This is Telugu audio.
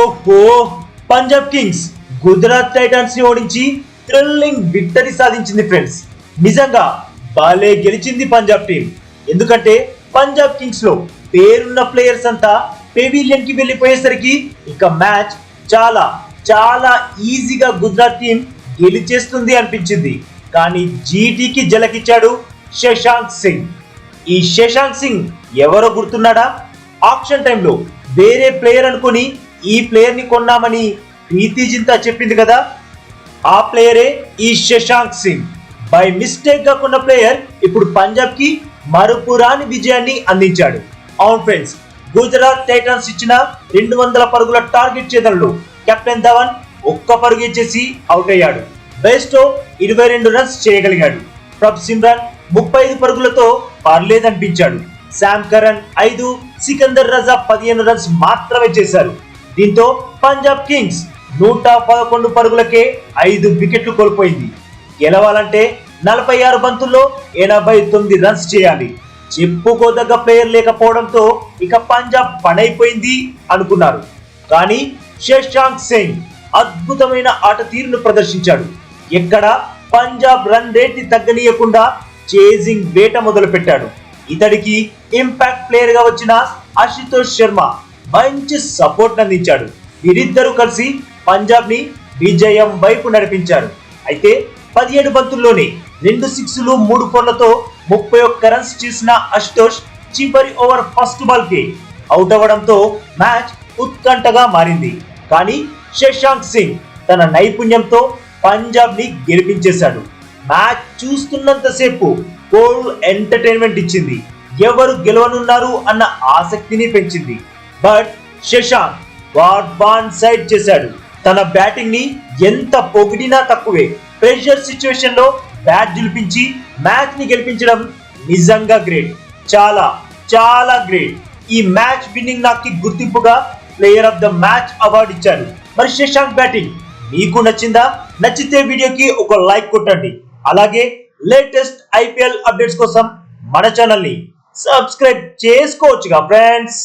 ఓహో పంజాబ్ కింగ్స్ గుజరాత్ టైటన్స్ని ఓడించి థ్రిల్లింగ్ విక్టరీ సాధించింది ఫ్రెండ్స్. నిజంగా బాలే గెలిచింది పంజాబ్ టీం. ఎందుకంటే పంజాబ్ కింగ్స్లో పేరున్న ప్లేయర్స్ అంతా పెవిలియన్కి వెళ్ళిపోయేసరికి ఇక మ్యాచ్ చాలా చాలా ఈజీగా గుజరాత్ టీం గెలిచేస్తుంది అనిపించింది. కానీ జీటీకి జలకిచ్చాడు శశాంక్ సింగ్. ఈ శశాంక్ సింగ్ ఎవరో గుర్తున్నాడా? ఆప్షన్ టైంలో వేరే ప్లేయర్ అనుకుని ఈ ప్లేయర్ని కొన్నామని ప్రీతి జింతా చెప్పింది కదా? ఆ ప్లేయరే ఈ శశాంక్ సింగ్. బై మిస్టేక్గా కొన్న ప్లేయర్ ఇప్పుడు పంజాబ్కి మరుపురాని విజయాన్ని అందించాడు. అవును ఫ్రెండ్స్ గుజరాత్ టైటన్స్ ఇచ్చిన రెండు వందల పరుగుల టార్గెట్ చేతల్లో కెప్టెన్ ధవన్ ఒక్క పరుగు ఇచ్చేసి అవుట్ అయ్యాడు. బెస్టో ఇరవై రెండు రన్స్ చేయగలిగాడు. ప్రభ్ సిమ్రాన్ ముప్పై ఐదు పరుగులతో పర్లేదనిపించాడు. శామ్ కరణ్ ఐదు సికందర్ రజా పదిహేను రన్స్ మాత్రమే చేశారు. దీంతో పంజాబ్ కింగ్స్ నూట పదకొండు పరుగులకే ఐదు వికెట్లు కోల్పోయింది. గెలవాలంటే నలభై ఆరు బంతుల్లో ఎనభై తొమ్మిది రన్స్ చేయాలి. చెప్పుకోదగ్గ ప్లేయర్ లేకపోవడంతో ఇక పంజాబ్ పనైపోయింది అనుకున్నారు. కానీ శశాంక్ సింగ్ అద్భుతమైన ఆట తీరును ప్రదర్శించాడు. ఎక్కడ పంజాబ్ రన్ రేట్ని తగ్గనీయకుండా చేజింగ్ వేట మొదలు పెట్టాడు ఇతడికి ఇంపాక్ట్ ప్లేయర్గా వచ్చిన అశుతోష్ శర్మ మంచి సపోర్ట్ అందించాడు వీరిద్దరూ కలిసి పంజాబ్ని విజయం వైపు నడిపించారు. అయితే పదిహేడు బంతుల్లోనే రెండు సిక్స్లు మూడు ఫోర్లతో ముప్పై ఒక్క రన్స్ చేసిన అశుతోష్ చివరి ఓవర్ ఫస్ట్ బాల్కి అవుట్ అవ్వడంతో మ్యాచ్ ఉత్కంఠగా మారింది. కానీ శశాంక్ సింగ్ తన నైపుణ్యంతో పంజాబ్ని గెలిపించేశాడు. మ్యాచ్ చూస్తున్నంతసేపు కోల్ ఎంటర్టైన్మెంట్ ఇచ్చింది. ఎవరు గెలవనున్నారు అన్న ఆసక్తిని పెంచింది. బట్ శశాంక్ గాడ్ బాన్ సైడ్ చేశాడు. తన బ్యాటింగ్ని ఎంత పొగిడినా తక్కువే. ప్రెషర్ సిచ్యువేషన్లో బ్యాట్ గెలిపించి మ్యాచ్ని గెలిపించడం నిజంగా గ్రేట్. చాలా చాలా గ్రేట్. ఈ మ్యాచ్ విన్నింగ్ నాకు గుర్తింపుగా player of the match award ఇచ్చారు. మరి శశాంక్ బ్యాటింగ్ మీకు నచ్చిందా? నచ్చితే వీడియోకి ఒక లైక్ కొట్టండి. అలాగే లేటెస్ట్ ఐపీఎల్ అప్డేట్స్ కోసం మన ఛానల్ని సబ్స్క్రైబ్ చేసుకోవచ్చుగా ఫ్రెండ్స్.